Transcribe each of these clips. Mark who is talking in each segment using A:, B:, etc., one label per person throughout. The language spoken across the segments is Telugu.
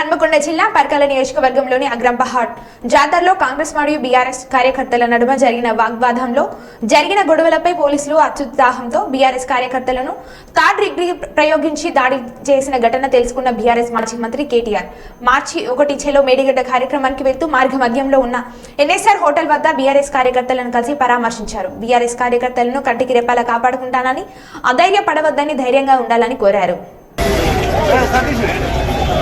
A: హన్మకొండ జిల్లా పర్కాల నియోజకవర్గంలోని అగ్రంపహాట్ జాతరలో కాంగ్రెస్ మరియు బీఆర్ఎస్ కార్యకర్తల నడుమ జరిగిన వాగ్వాదంలో జరిగిన గొడవలపై పోలీసులు అత్యుత్సాహంతో బీఆర్ఎస్ కార్యకర్తలను థర్డ్ డిగ్రీ ప్రయోగించి దాడి చేసిన ఘటన తెలుసుకున్న బీఆర్ఎస్ మాజీ మంత్రి కేటీఆర్. మార్చి ఒకటి చెలో మేడిగడ్డ కార్యక్రమానికి వెళ్తూ మార్గ మధ్యంలో ఉన్న ఎన్ఎస్ఆర్ హోటల్ వద్ద బీఆర్ఎస్ కార్యకర్తలను కలిసి పరామర్శించారు. బీఆర్ఎస్ కార్యకర్తలను కంటికి రెప్పాల కాపాడుకుంటానని అధైర్యపడవద్దని ధైర్యంగా ఉండాలని కోరారు.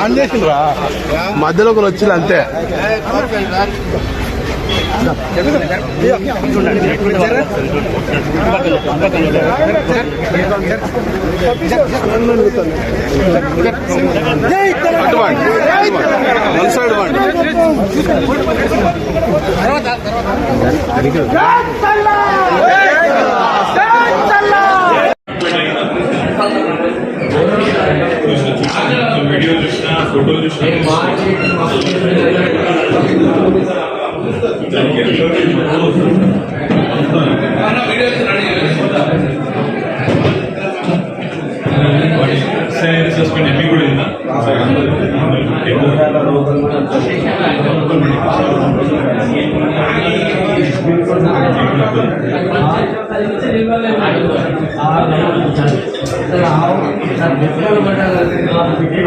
B: రాన్ చేసిండ్రా? మధ్యలో ఒకరు వచ్చింది అంతే. అటువంటి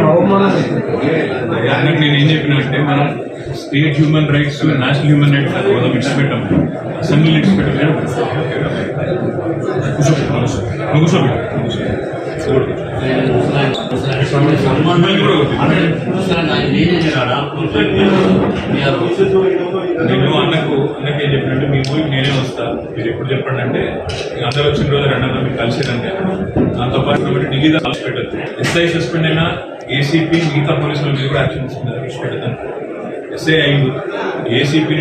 C: అవమానం ఎన్ని కూడా నేను ఏం మనం state human rights national human rights మనం విడిచిపెట్టాం అసెంబ్లీ విడిచిపెట్టాం కూర్చోబెట్టు నేను అన్నకు అన్నకి ఏం చెప్పినట్టు మీ ఊరికి నేనే వస్తా. మీరు ఎప్పుడు చెప్పండి అంటే అందరూ వచ్చిన రోజు రెండు అందరూ మీకు కలిసిరంటే దాంతో పాటు డిగ్రీ నిగిదా ఎస్ఐ సస్పెండ్ అయినా ఏసీపీ మిగతా పోలీసుల మీద కూడా యాక్షన్ తీసుకుంటారు ఎస్ఐ ఐదు
B: ఏసీపీ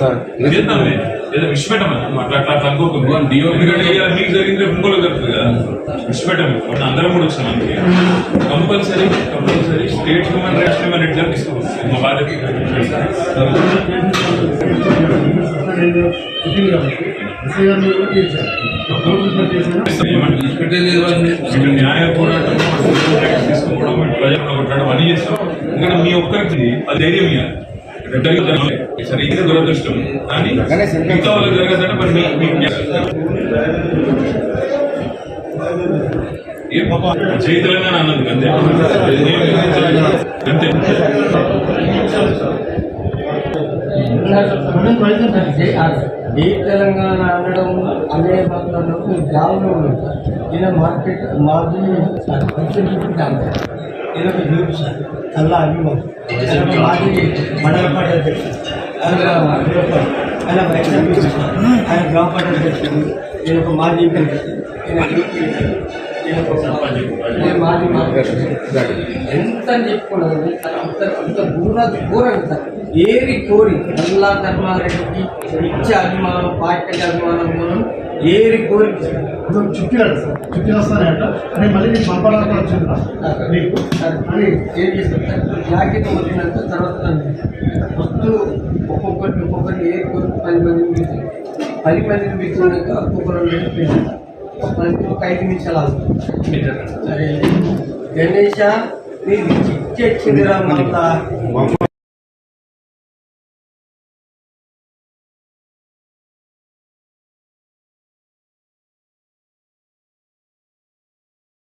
B: సార్?
C: ఏదో విడిచిపెట్టమని అట్లా అట్లా అట్లా ఎందుకంటే ఇవాళ మీకు జరిగింది? ఇంకోళ్ళకి జరుగుతుంది కదా. విడిచిపెట్టాము మనం అందరం కూడా వచ్చాం అందుకే compulsory compulsory state human rights human rights గారు తీసుకోవాలి మా బాధ్యత. న్యాయ పోరాటం తీసుకోవడం ప్రజలను కొట్టడం అన్ని చేస్తాం. ఎందుకంటే మీ ఒక్కరికి అది ధైర్యం ఇవ్వాలి. సరే ఇది దురదృష్టం కానీ మిగతా వాళ్ళకి జరగదంటే మరి మీ పాప జై తెలంగాణ అన్నది అంతే అంతే
D: ఏ తెలంగాణ అనడం అనే మాత్రం గ్రామంలో మార్కెట్ మార్జిన్ ఈయన ఒక గ్రూప్ సార్ చాలా అభిమానం ఆయన మాది మండల పార్టీ అధ్యక్షుడు ఆయన గ్రూప్ ఆయన వైస్ అధ్యక్షుడు ఆయన గ్రామ పార్టీ అధ్యక్షుడు ఈయన ఒక మాజీ ఎంపీ. ఈయన గ్రూప్ లీడర్. ఈయన ఒక ఈయన మాజీ మార్కెట్ ఎంత అని చెప్పుకున్నది అంత అంత ఘోర ఘోరం సార్ ఏరి కోరి మల్లా ధర్మారెడ్డికి ఇచ్చే అభిమానం పార్టీకి అభిమానం మనం ఏరి కోరి
E: ఇప్పుడు చుట్టి చుట్టి వస్తానంట అని మళ్ళీ నీకు పంపడానికి వచ్చిందా నీకు.
D: అని ఏం చేస్తారు? జాకెట్ వచ్చినాక తర్వాత వస్తూ ఒక్కొక్కటి ఒక్కొక్కటి ఏ కోరి పది మందిని పిలిచి పది మందిని పిలిచినాక ఒక్కొక్కరు పది ఒక ఐదు నిమిషాలు గణేష నీకు ఇచ్చే మళ్ళా.